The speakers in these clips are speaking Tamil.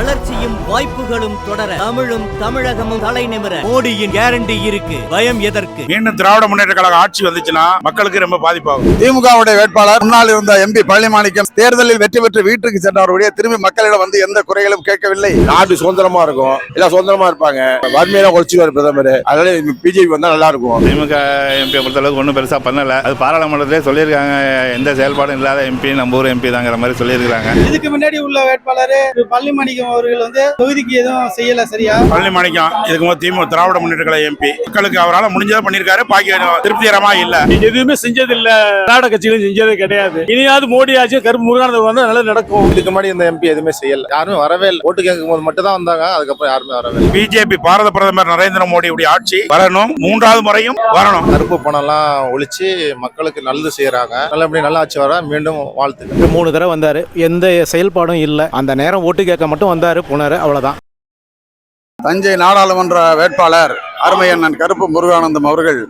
வளர்ச்சியும் வாய்ப்புகளும் தொடர தமிழும் தமிழகமும் தலை நிமிர. மோடியின் கேரண்டி இருக்கு. பயம் எதற்கு? மீண்டும் திராவிட முன்னேற்ற கழக ஆட்சி வந்துச்சுன்னா மக்களுக்கு ரொம்ப பாதிப்பாகும். திமுகவுடைய வேட்பாளர் முன்னாள் இருந்த எம்பி பழனிமாணிக்கம் தேர்தலில் வெற்றி பெற்று வீட்டுக்கு சென்றவருடைய திரும்பி மக்களிடம் வந்து எந்த குறைகளும் கேட்கவில்லை. நாடு சுதந்திரமா இருக்கும். எல்லாம் சுதந்திரமா இருப்பாங்க. வறுமையெல்லாம் குறைச்சிவாரு பிரதமர். அதனால பிஜேபி வந்தா நல்லா இருக்கும். திமுக எம்பியை பொறுத்தளவுக்கு ஒன்றும் பெருசாக பண்ணல. அது பாராளுமன்றத்திலே சொல்லியிருக்காங்க. எந்த செயல்பாடும் இல்லாத எம்பி நம்ம ஊர் எம்பி தாங்கிற மாதிரி சொல்லியிருக்காங்க இதுக்கு முன்னாடி உள்ள வேட்பாளர் திரு பள்ளிமணிக்கம் அவர்கள் வந்து தொகுதிக்கு எதுவும் செய்யல சரியா? பழனி மாணிக்கம் இதுக்கு முதல் திமுக திராவிட முன்னேற்ற கழக எம்பி மக்களுக்கு அவரால் முடிஞ்சதை பண்ணியிருக்காரு பாக்கி திருப்திகரமா இல்ல. எதுவுமே செஞ்சது இல்ல திராவிட கட்சிகளும் செஞ்சதே கிடையாது. இனியாவது மோடி ஆச்சு கருப்பு முருகானந்தம் வந்தா நல்லா நடக்கும். இதுக்கு முன்னாடி இந்த எம்பி எதுவுமே செய்யல. யாருமே வரவே இல்லை. ஓட்டு கேட்கும் போது மட்டும் தான் வந்தாங்க அதுக்கப்புறம் யாருமே வரவே இல்லை. பிஜேபி பாரத பிரதமர் நரேந்திர மோடியுடைய ஆட்சி வரணும் மூன்றாவது முறையும் வரணும். கருப்பு பணம்லாம் ஒழிச்சு மக்களுக்கு நல்லது செய்யறாங்க. நல்லபடி நல்லா ஆட்சி வர மீண்டும் வாழ்த்துக்கள். மூணு தடவை வந்தாரு. எந்த செயல்பாடும் இல்லை. அந்த நேரம் ஓட்டு கேட்க மட்டும் வந்தார் போனார் அவ்வளோதான் தஞ்சை நாடாளுமன்ற வேட்பாளர் அருமையண்ணன் கருப்பு முருகானந்தம் அவர்கள்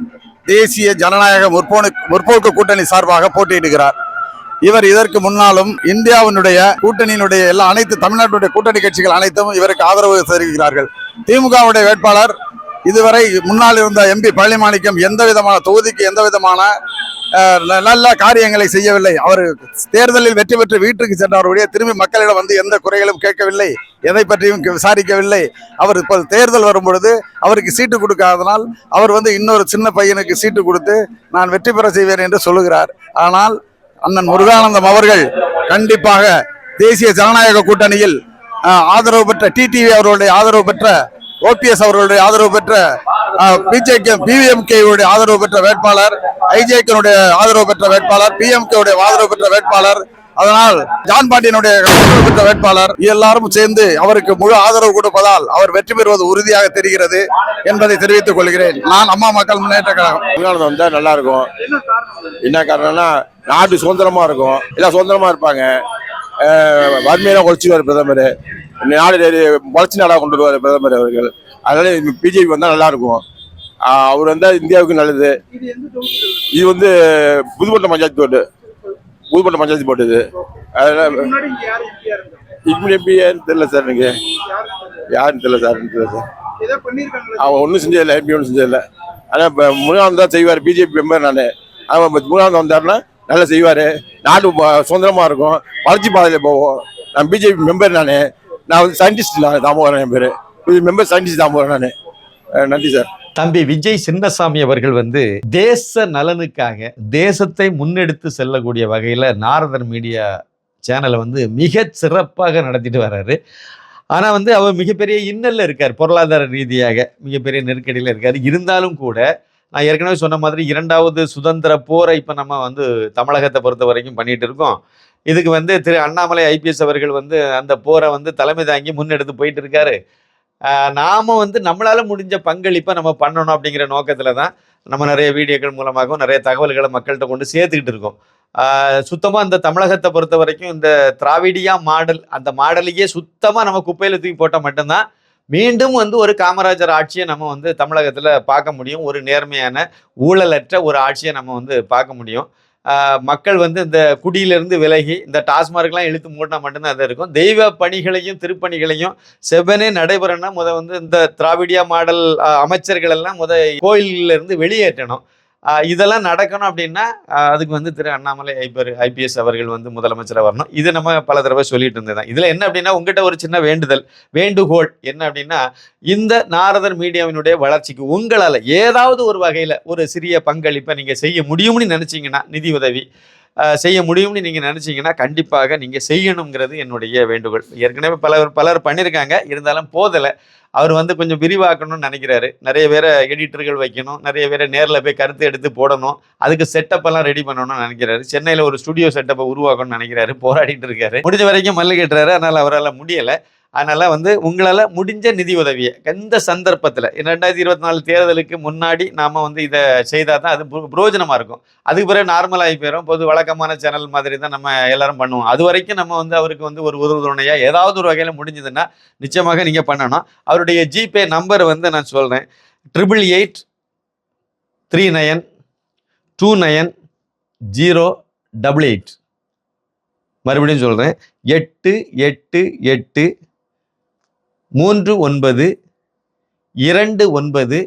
தேசிய ஜனநாயக முற்போனு முற்போக்கு கூட்டணி சார்பாக போட்டியிடுகிறார். இவர் இதற்கு முன்னாலும் இந்தியாவினுடைய கூட்டணியினுடைய எல்லா அனைத்து தமிழ்நாட்டுடைய கூட்டணி கட்சிகள் அனைத்தும் இவருக்கு ஆதரவு தெரிவிக்கிறார்கள். திமுகவுடைய வேட்பாளர் இதுவரை முன்னால் இருந்த எம்பி பழனிமாணிக்கம் எந்த விதமான தொகுதிக்கு எந்த விதமான நல்ல காரியங்களை செய்யவில்லை. அவர் தேர்தலில் வெற்றி பெற்று வீட்டுக்கு சென்றவருடைய திரும்பி மக்களிடம் வந்து எந்த குறைகளும் கேட்கவில்லை எதை பற்றியும் விசாரிக்கவில்லை. அவர் இப்போ தேர்தல் வரும் பொழுது அவருக்கு சீட்டு கொடுக்காதனால் அவர் வந்து இன்னொரு சின்ன பையனுக்கு சீட்டு கொடுத்து நான் வெற்றி பெற செய்வேன் என்று சொல்லுகிறார். ஆனால் அண்ணன் முருகானந்தம் அவர்கள் கண்டிப்பாக தேசிய ஜனநாயக கூட்டணியில் ஆதரவு பெற்ற டிடிவி அவர்களுடைய ஆதரவு பெற்ற ஓபிஎஸ் அவர்களுடைய ஆதரவு பெற்ற பிஜேகே பிவிஎம்கேயுடைய ஆதரவு பெற்ற வேட்பாளர் ஐஜேகனுடைய ஆதரவு பெற்ற வேட்பாளர் பிஎம்கே உடைய ஆதரவு பெற்ற வேட்பாளர் அதனால் ஜான் பாண்டியனுடைய ஆதரவு பெற்ற வேட்பாளர் எல்லாரும் சேர்ந்து அவருக்கு முழு ஆதரவு கொடுப்பதால் அவர் வெற்றி பெறுவது உறுதியாக தெரிகிறது என்பதை தெரிவித்துக் கொள்கிறேன். நான் அம்மா மக்கள் முன்னேற்ற கழகம். முருகானந்தம் வந்தா நல்லா இருக்கும். என்ன காரணம்னா நாட்டு சுதந்திரமா இருக்கும். எல்லாம் சுதந்திரமா இருப்பாங்க. வறுமையெல்லாம் குறைச்சிவாரு பிரதமர். நாடு வளர்ச்சி நாடாக கொண்டு வருவார் பிரதமர் அவர்கள். அதனால பிஜேபி வந்தால் நல்லா இருக்கும் அவர் வந்தால் இந்தியாவுக்கு நல்லது. இது வந்து புதுப்பட்ட பஞ்சாயத்து போட்டு புதுப்பட்ட பஞ்சாயத்து போட்டு இது. இப்படி எப்படி தெரியல சார் எனக்கு. யாருன்னு தெரியல சார் தெரியல சார். அவன் ஒன்றும் செஞ்சதில்லை எம்பி ஒன்றும் செஞ்சதில்லை. ஆனால் இப்போ முருகானந்தம் தான் செய்வார் பிஜேபி மெம்பர் நான். அவன் இப்போ முருகானந்தம் வந்தாருன்னா நல்லா செய்வார். நாடு சுதந்திரமாக இருக்கும். வளர்ச்சி பாதையில் போவோம். நான் பிஜேபி மெம்பர் நான். நான் வந்து சயின்டிஸ்ட் நான் தாமோதரன் என் பேர். மெம்பர் சயின்டிஸ்ட் தாமோதரன் நான் நன்றி சார் தம்பி விஜய் சின்னசாமி அவர்கள் வந்து தேச நலனுக்காக தேசத்தை முன்னெடுத்து செல்லக்கூடிய வகையில் நாரதன் மீடியா சேனலை வந்து மிக சிறப்பாக நடத்திட்டு வர்றாரு ஆனால் வந்து அவர் மிகப்பெரிய இன்னலில் இருக்கார் பொருளாதார ரீதியாக மிகப்பெரிய நெருக்கடியில் இருக்கார். இருந்தாலும் கூட நான் ஏற்கனவே சொன்ன மாதிரி இரண்டாவது சுதந்திர போரை இப்போ நம்ம வந்து தமிழகத்தை பொறுத்த வரைக்கும் பண்ணிகிட்டு இருக்கோம். இதுக்கு வந்து திரு அண்ணாமலை ஐபிஎஸ் அவர்கள் வந்து அந்த போரை வந்து தலைமை தாங்கி முன்னெடுத்து போயிட்டு இருக்காரு. நாம் வந்து நம்மளால் முடிஞ்ச பங்களிப்பை நம்ம பண்ணணும் அப்படிங்கிற நோக்கத்தில் தான் நம்ம நிறைய வீடியோக்கள் மூலமாகவும் நிறைய தகவல்களை மக்கள்கிட்ட கொண்டு சேர்த்துக்கிட்டு இருக்கோம். சுத்தமாக இந்த தமிழகத்தை பொறுத்த வரைக்கும் இந்த திராவிடியா மாடல் அந்த மாடலையே சுத்தமாக நம்ம குப்பையில் தூக்கி போட்டால் மட்டும்தான் மீண்டும் வந்து ஒரு காமராஜர் ஆட்சியை நம்ம வந்து தமிழகத்தில் பார்க்க முடியும். ஒரு நேர்மையான ஊழலற்ற ஒரு ஆட்சியை நம்ம வந்து பார்க்க முடியும். மக்கள் வந்து இந்த குடியிலிருந்து விலகி இந்த டாஸ்மார்க்லாம் இழுத்து மூடினா மட்டும்தான் அது இருக்கும். தெய்வ பணிகளையும் திருப்பணிகளையும் செவ்வனே நடைபெறணும்னா முத வந்து இந்த திராவிடியா மாடல் அமைச்சர்கள் எல்லாம் முத கோயிலிருந்து இருந்து வெளியேற்றணும். இதெல்லாம் நடக்கணும் அப்படின்னா அதுக்கு வந்து திரு அண்ணாமலை ஐபர் ஐபிஎஸ் அவர்கள் வந்து முதலமைச்சராக வரணும். இது நம்ம பல தடவை சொல்லிட்டு இருந்ததுதான். இதில் என்ன அப்படின்னா உங்ககிட்ட ஒரு சின்ன வேண்டுதல் வேண்டுகோள் என்ன அப்படின்னா இந்த நாரதர் மீடியாவினுடைய வளர்ச்சிக்கு உங்களால் ஏதாவது ஒரு வகையில் ஒரு சிறிய பங்களிப்பை நீங்கள் செய்ய முடியும்னு நினச்சிங்கன்னா நிதி உதவி செய்ய முடியும்னு நீங்கள் நினச்சிங்கன்னா கண்டிப்பாக நீங்கள் செய்யணுங்கிறது என்னுடைய வேண்டுகோள். ஏற்கனவே பலர் பலர் பண்ணியிருக்காங்க இருந்தாலும் போதலை. அவர் வந்து கொஞ்சம் விரிவாக்கணும்னு நினைக்கிறாரு. நிறைய பேரை எடிட்டர்கள் வைக்கணும். நிறைய பேரை நேரில் போய் கருத்து எடுத்து போடணும். அதுக்கு செட்டப்பெல்லாம் ரெடி பண்ணணும்னு நினைக்கிறாரு. சென்னையில் ஒரு ஸ்டுடியோ செட்டப்பை உருவாக்கணும்னு நினைக்கிறாரு. போராடிட்டு இருக்காரு. முடிஞ்ச வரைக்கும் மல்லு கேட்டுறாரு. அதனால் அவரால் முடியலை. அதனால் வந்து உங்களால் முடிஞ்ச நிதி உதவியை எந்த சந்தர்ப்பத்தில்? ரெண்டாயிரத்தி இருபத்தி நாலு தேர்தலுக்கு முன்னாடி நாம் வந்து இதை செய்தால் தான் அது புரோஜனமாக இருக்கும். அதுக்கு பிறகு நார்மல் ஆகி போயிடும் பொது வழக்கமான சேனல் மாதிரி தான் நம்ம எல்லாரும் பண்ணுவோம். அது வரைக்கும் நம்ம வந்து அவருக்கு வந்து ஒரு உறுதுணையா ஏதாவது ஒரு வகையில் முடிஞ்சதுன்னா நிச்சயமாக நீங்கள் பண்ணணும். அவருடைய ஜிபே நம்பர் வந்து நான் சொல்கிறேன் triple eight three nine two nine zero double eight மறுபடியும் சொல்கிறேன் எட்டு எட்டு எட்டு மூன்று ஒன்பது இரண்டு ஒன்பது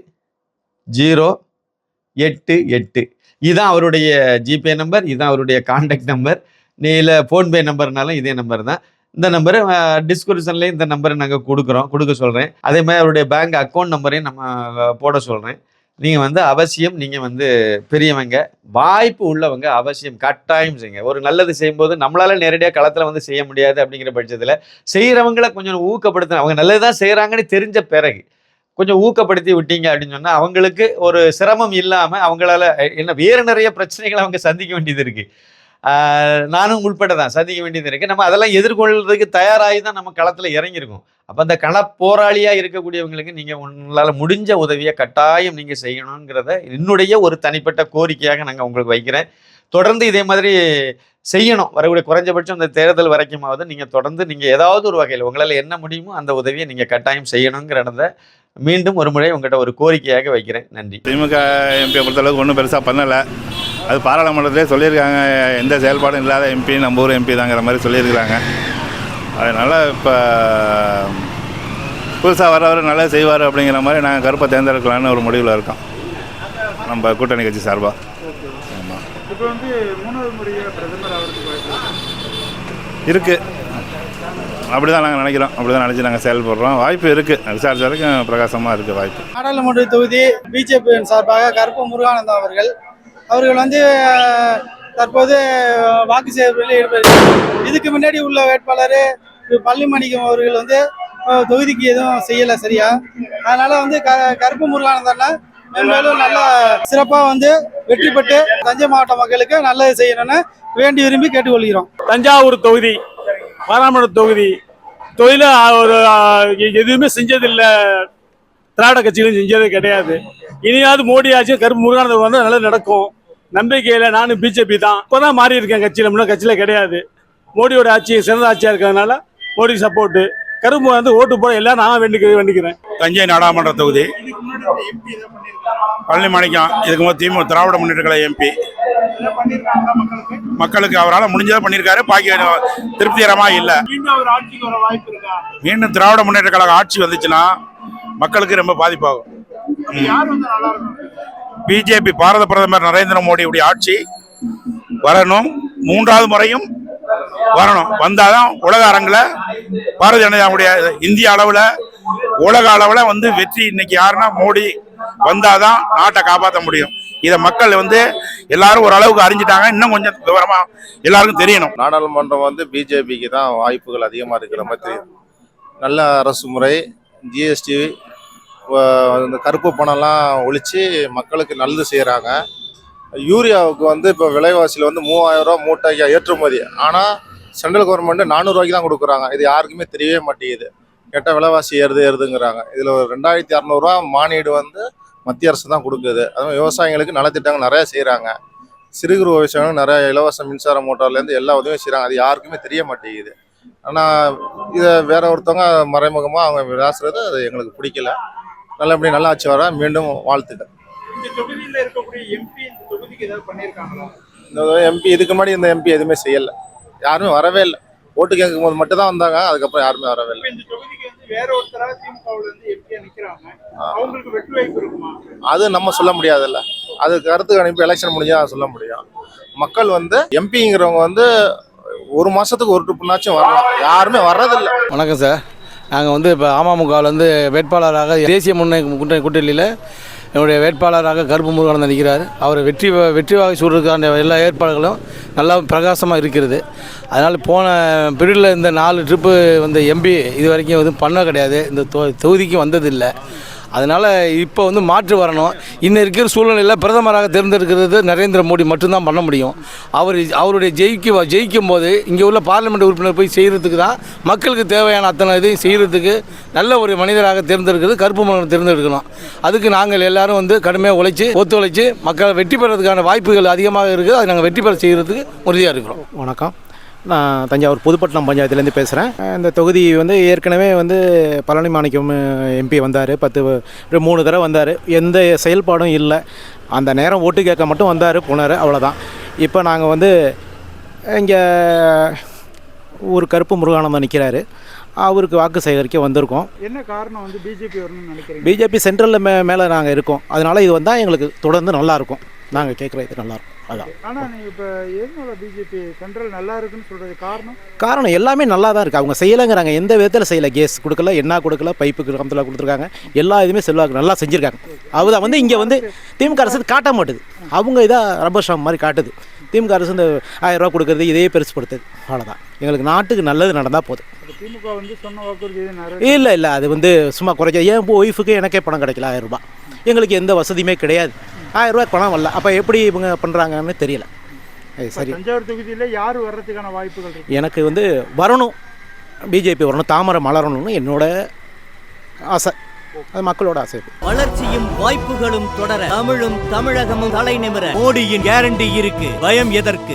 ஜீரோ எட்டு எட்டு. இதுதான் அவருடைய ஜிபே நம்பர் இதுதான் அவருடைய காண்டாக்ட் நம்பர். நீ இல்லை ஃபோன்பே நம்பர்னாலும் இதே நம்பர் தான். இந்த நம்பரு டிஸ்கிரிப்ஷன்லேயும் இந்த நம்பரை நாங்கள் கொடுக்குறோம் கொடுக்க சொல்கிறேன் அதே மாதிரி அவருடைய பேங்க் அக்கௌண்ட் நம்பரையும் நம்ம போட சொல்கிறேன் நீங்கள் வந்து அவசியம் நீங்கள் வந்து பெரியவங்க வாய்ப்பு உள்ளவங்க அவசியம் கட்டாயம் செய்யுங்க. ஒரு நல்லது செய்யும்போது நம்மளால நேரடியாக களத்தில் வந்து செய்ய முடியாது அப்படிங்கிற பட்சத்தில் செய்கிறவங்கள கொஞ்சம் ஊக்கப்படுத்தின அவங்க நல்லது தான் செய்கிறாங்கன்னு தெரிஞ்ச பிறகு கொஞ்சம் ஊக்கப்படுத்தி விட்டீங்க அப்படின்னு சொன்னால் அவங்களுக்கு ஒரு சிரமம் இல்லாமல் அவங்களால என்ன வேறு நிறைய பிரச்சனைகளை அவங்க சந்திக்க வேண்டியது இருக்குது நானும் உள்பட தான் சந்திக்க வேண்டியது இருக்குது நம்ம அதெல்லாம் எதிர்கொள்றதுக்கு தயாராகி தான் நம்ம களத்தில் இறங்கியிருக்கோம். அப்போ அந்த கள போராளியாக இருக்கக்கூடியவங்களுக்கு நீங்கள் உங்களால் முடிஞ்ச உதவியை கட்டாயம் நீங்கள் செய்யணுங்கிறத என்னுடைய ஒரு தனிப்பட்ட கோரிக்கையாக நாங்கள் உங்களுக்கு வைக்கிறேன். தொடர்ந்து இதே மாதிரி செய்யணும். வரக்கூடிய குறைஞ்சபட்சம் இந்த தேர்தல் வரைக்குமாவது நீங்கள் தொடர்ந்து நீங்கள் ஏதாவது ஒரு வகையில் உங்களால் என்ன முடியுமோ அந்த உதவியை நீங்கள் கட்டாயம் செய்யணுங்கிறத மீண்டும் ஒரு முறை உங்கள்கிட்ட ஒரு கோரிக்கையாக வைக்கிறேன். நன்றி. திமுக எம்பியை பொறுத்தளவுக்கு ஒன்றும் பெருசாக பண்ணலை. அது பாராளுமன்றத்திலே சொல்லியிருக்காங்க எந்த செயல்பாடும் இல்லாத எம்பி நம்ம ஊர் எம்பி தாங்கிற மாதிரி சொல்லியிருக்கிறாங்க. அதனால் இப்போ புதுசாக வரவர் நல்லா செய்வார் அப்படிங்கிற மாதிரி நாங்கள் கருப்பை தேர்ந்தெடுக்கலான்னு ஒரு முடிவில் இருக்கோம். நம்ம கூட்டணி கட்சி சார்பாக ஆமாம் இப்போ வந்து மூணாவது முறையாக பிரதமர் ஆகிறதுக்கு வாய்ப்பு இருக்குது அப்படி தான் நாங்கள் நினைக்கிறோம். அப்படி தான் நினச்சி நாங்கள் செயல்படுறோம் வாய்ப்பு இருக்குது விசாரிச்ச வரைக்கும் பிரகாசமாக இருக்குது வாய்ப்பு. நாடாளுமன்ற தொகுதி பிஜேபியின் சார்பாக கருப்பு முருகானந்தம் அவர்கள் அவர்கள் வந்து தற்போது வாக்கு சேகரிப்பில் ஈடுபடுகிறார் இதுக்கு முன்னாடி உள்ள வேட்பாளர் பள்ளிமணிக்கம் அவர்கள் வந்து தொகுதிக்கு எதுவும் செய்யலை சரியா? அதனால வந்து க கருப்பு முருகானந்தன்னா மேலும் நல்ல சிறப்பாக வந்து வெற்றி பெற்று தஞ்சை மாவட்ட மக்களுக்கு நல்லது செய்யணும்னு வேண்டி விரும்பி கேட்டுக்கொள்கிறோம். தஞ்சாவூர் தொகுதி பாராமண தொகுதி தொழில ஒரு எதுவுமே செஞ்சதில்லை. திராவிட கட்சிகளும் செஞ்சது கிடையாது. இனியாவது மோடி ஆட்சியும் கருப்பு முருகானந்தம் வந்து நல்லா நடக்கும். நம்பிக்கையில் நானும் பிஜேபி தான் இப்போ தான். மாறி இருக்கேன் கட்சியில். முன்னே கட்சியில் கிடையாது. மோடியோட ஆட்சி சிறந்த ஆட்சியாக இருக்கிறதுனால மோடி சப்போர்ட்டு கரும்பு வந்து ஓட்டு போட எல்லாம் நான் வேண்டிக்க வேண்டிக்கிறேன். தஞ்சை நாடாளுமன்ற தொகுதி. பழனி மாணிக்கம் இதுக்கு முதல் திமுக திராவிட முன்னேற்ற கழக எம்பி மக்களுக்கு அவரால் முடிஞ்சதை பண்ணியிருக்காரு. பாக்கி திருப்திகரமாக இல்லை. மீண்டும் மீண்டும் திராவிட முன்னேற்ற கழக ஆட்சி வந்துச்சுன்னா மக்களுக்கு ரொம்ப பாதிப்பாகும். பிஜேபி பாரத பிரதமர் நரேந்திர மோடியுடைய ஆட்சி வரணும். மூன்றாவது முறையும் வரணும். வந்தாதான் உலக அரங்கில் பாரதிய ஜனதாவுடைய இந்திய அளவில் உலக அளவில் வந்து வெற்றி இன்னைக்கு யாருன்னா மோடி வந்தாதான் நாட்டை காப்பாற்ற முடியும். இதை மக்கள் வந்து எல்லாரும் ஓரளவுக்கு அறிஞ்சிட்டாங்க. இன்னும் கொஞ்சம் விவரமா எல்லாருக்கும் தெரியணும். நாடாளுமன்றம் வந்து பிஜேபிக்கு தான் வாய்ப்புகள் அதிகமாக இருக்கிற மாதிரி நல்ல அரசு முறை ஜிஎஸ்டி இந்த கருப்பு பணம்லாம் ஒழிச்சு மக்களுக்கு நல்லது செய்கிறாங்க யூரியாவுக்கு வந்து இப்போ விலைவாசியில் வந்து மூவாயிரம் ரூபா மூட்டைக்கு ஏற்றுமதி. ஆனால் சென்ட்ரல் கவர்மெண்ட்டு நானூறுரூவாய்க்கு தான் கொடுக்குறாங்க. இது யாருக்குமே தெரியவே மாட்டேங்குது. கேட்டால் விலைவாசி ஏறுது ஏறுதுங்கிறாங்க. இதில் ஒரு ரெண்டாயிரத்தி அறநூறுவா மானியீடு வந்து மத்திய அரசு தான் கொடுக்குது. அதுவும் விவசாயிகளுக்கு நலத்திட்டங்கள் நிறைய செய்கிறாங்க சிறு குறு விவசாயிகளுக்கு நிறைய இலவச மின்சார மோட்டார்லேருந்து எல்லா உதவியும் செய்கிறாங்க அது யாருக்குமே தெரிய மாட்டேங்குது. ஆனால் இதை வேற ஒருத்தவங்க மறைமுகமாக அவங்க விளாசுறது அது எங்களுக்கு பிடிக்கல. நல்லபடி நல்லா ஆட்சி வர மீண்டும் வாழ்த்துக்கள். இந்த தொகுதியில் இருக்கக்கூடிய எம்பி இதுக்கு முன்னாடி இந்த எம்பி எதுவுமே செய்யலை. யாருமே வரவே இல்லை. ஓட்டு கேட்கும் போது மட்டும் தான் வந்தாங்க அதுக்கப்புறம் யாருமே வரவே இல்லை. அது நம்ம சொல்ல முடியாதுல்ல. அது கருத்து கணிப்பு எலெக்ஷன் முடிஞ்சா சொல்ல முடியும். மக்கள் வந்து எம்பிங்கிறவங்க வந்து ஒரு மாசத்துக்கு ஒரு ட்ரிப்புனாச்சும் வரலாம். யாருமே வர்றதில்ல. வணக்கம் சார். நாங்கள் வந்து இப்போ அமமுகவிலேருந்து வந்து வேட்பாளராக தேசிய முன்னணி கூட்டணி கூட்டணியில் என்னுடைய வேட்பாளராக கருப்பு முருகானந்தன் நிற்கிறார் அவர் வெற்றி வெற்றி வாகை சூடுறதுக்கான எல்லா ஏற்பாடுகளும் நல்லா பிரகாசமாக இருக்கிறது. அதனால் போன பீரியடில் இந்த நாலு ட்ரிப்பு வந்த எம்பி இது வரைக்கும் எதுவும் பண்ண கிடையாது. இந்த தொ தொகுதிக்கு வந்ததில்லை. அதனால் இப்போ வந்து மாற்று வரணும். இன்னும் இருக்கிற சூழ்நிலையில் பிரதமராக தேர்ந்தெடுக்கிறது நரேந்திர மோடி மட்டும்தான் பண்ண முடியும். அவர் அவருடைய ஜெயிக்க ஜெயிக்கும் போது இங்கே உள்ள பார்லிமெண்ட் உறுப்பினர் போய் செய்கிறதுக்கு தான் மக்களுக்கு தேவையான அத்தனை இதையும் செய்கிறதுக்கு நல்ல ஒரு மனிதராக தேர்ந்தெடுக்கிறது கருப்பு மகன் தேர்ந்தெடுக்கணும். அதுக்கு நாங்கள் எல்லாரும் வந்து கடுமையாக உழைச்சி ஒத்துழைச்சி மக்களை வெற்றி பெறதுக்கான வாய்ப்புகள் அதிகமாக இருக்குது. அதை நாங்கள் வெற்றி பெற செய்கிறதுக்கு உறுதியாக இருக்கிறோம். வணக்கம். நான் தஞ்சாவூர் புதுப்பட்டினம் பஞ்சாயத்துலேருந்து பேசுகிறேன். இந்த தொகுதி வந்து ஏற்கனவே வந்து பழனி மாணிக்கம் எம்பி வந்தார். பத்து ஒரு மூணு தடவை வந்தார். எந்த செயல்பாடும் இல்லை. அந்த நேரம் ஓட்டு கேட்க மட்டும் வந்தார் போனார் அவ்வளோதான் இப்போ நாங்கள் வந்து இங்கே ஒரு கருப்பு முருகானந்தம் நிற்கிறாரு. அவருக்கு வாக்கு சேகரிக்க வந்திருக்கோம். என்ன காரணம் வந்து பிஜேபி வரணும்னு நினைக்கிறீங்க? பிஜேபி சென்ட்ரலில் மே மேலே நாங்கள் இருக்கோம். அதனால் இது வந்தால் எங்களுக்கு தொடர்ந்து நல்லா இருக்கும். நாங்கள் கேட்குற இது நல்லா இருக்கும். அதான். ஆனா நீங்க இப்ப எதனால பிஜேபி சென்ட்ரல் நல்லா இருக்குன்னு சொல்றது காரணம்? காரணம் எல்லாமே நல்லா தான் இருக்குது அவங்க செய்யலைங்கிறாங்க. எந்த விதத்தில் செய்யலை? கேஸ் கொடுக்கல என்ன கொடுக்கல பைப்புக்கு கம்பத்தில் கொடுத்துருக்காங்க. எல்லா இதுவுமே செல்வாக்கு நல்லா செஞ்சுருக்காங்க. அதுதான் வந்து இங்கே வந்து திமுக அரசு காட்ட மாட்டுது. அவங்க இதாக ரப்பர் ஸ்டாம்ப் மாதிரி காட்டுது. திமுக அரசு இந்த ஆயிரம் ரூபா கொடுக்குறது இதே பெருசுப்படுத்துது. அவ்வளோதான் எங்களுக்கு நாட்டுக்கு நல்லது நடந்தால் போதும். திமுக வந்து சொன்ன வாக்குறுதி இல்லை இல்லை. அது வந்து சும்மா குறைக்க ஏன் ஒய்ஃபுக்கு எனக்கே பணம் கிடைக்கல ஆயிரம் ரூபாய். எங்களுக்கு எந்த வசதியுமே கிடையாது. ஆயிரம் ரூபாய் பணம் வரல. அப்போ எப்படி இவங்க பண்ணுறாங்கன்னு தெரியல. சரி. தஞ்சாவூர் தொகுதியில யார் வர்றதுக்கான வாய்ப்புகள் இருக்கு? எனக்கு வந்து வரணும். பிஜேபி வரணும் தாமரை மலரணும்னு என்னோட ஆசை. அது மக்களோட ஆசை வளர்ச்சியும் வாய்ப்புகளும் தொடர தமிழும் தமிழகமும் தலை நிமிர மோடியின் கேரண்டி இருக்கு. பயம் எதற்கு?